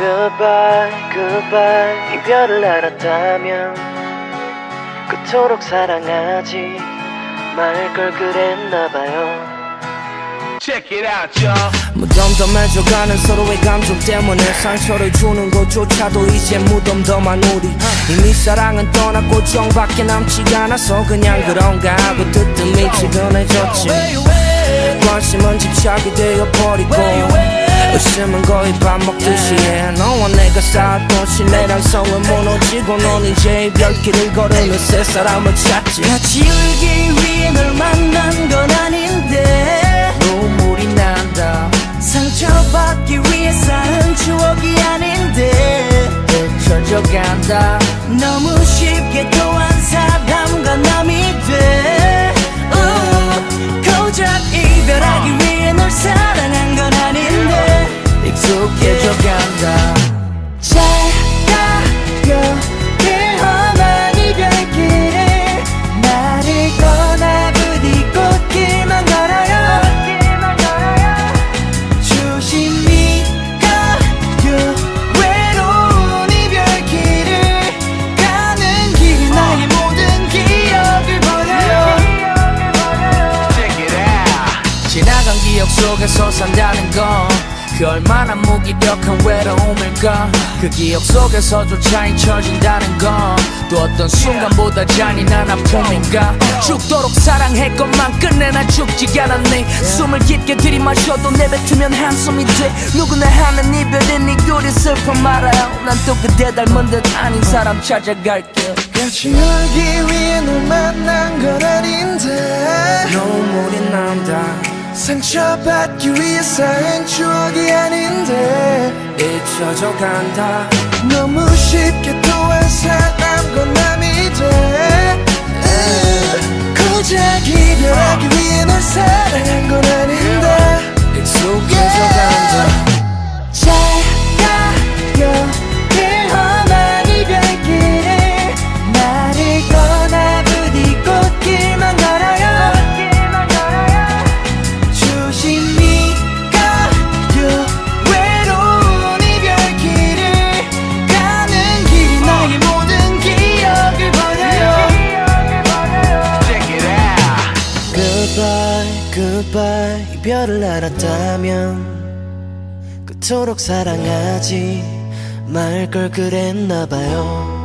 Goodbye, goodbye. 이별을 알았다면 그토록 사랑하지 말 걸 그랬나봐요. Check it out, y'all. 무덤덤해져가는 서로의 감정 때문에 상처를 주는 것조차도 이제 무덤덤한 우리. 이미 사랑은 떠났고 정밖에 남지가 않아서 그냥 그런가 하고 뜨뜻미 지근해졌지 관심은 집착이 되어버리고 웃음은 거의 밥 먹듯이 해. 너와 내가 쌓았던 신뢰랑 성은 무너지고 넌 이제 이별길을 걸으며 새 사람을 찾지. 같이 울기 위해 널 만난 건 아닌데. 눈물이 난다. 상처받기 위해 쌓은 추억이 아닌데. 잊혀져 간다. 너무 쉽게 또 요. Check it out. 지나간 기억 속에서 산다는 건 그 얼마나 무기력한 외로움일까 그 기억 속에서조차 잊혀진다는 건또 어떤 순간보다 잔인한 아픔인가? 죽도록 사랑했건만 끝내 나 죽지 않았네. 숨을 깊게 들이마셔도 내뱉으면 한숨이 돼. 누구나 하는 이별은 이꼴이 슬픔 말아요. 난 또 그대 닮은 듯 아닌 사람 찾아갈게. 같이 울기 위해 상처받기 위해 쌓은 추억이 아닌데 잊혀져 간다. 너무 쉽게 또한 사람과 남이 돼 Goodbye. 이별을 알았다면 그토록 사랑하지 말 걸 그랬나봐요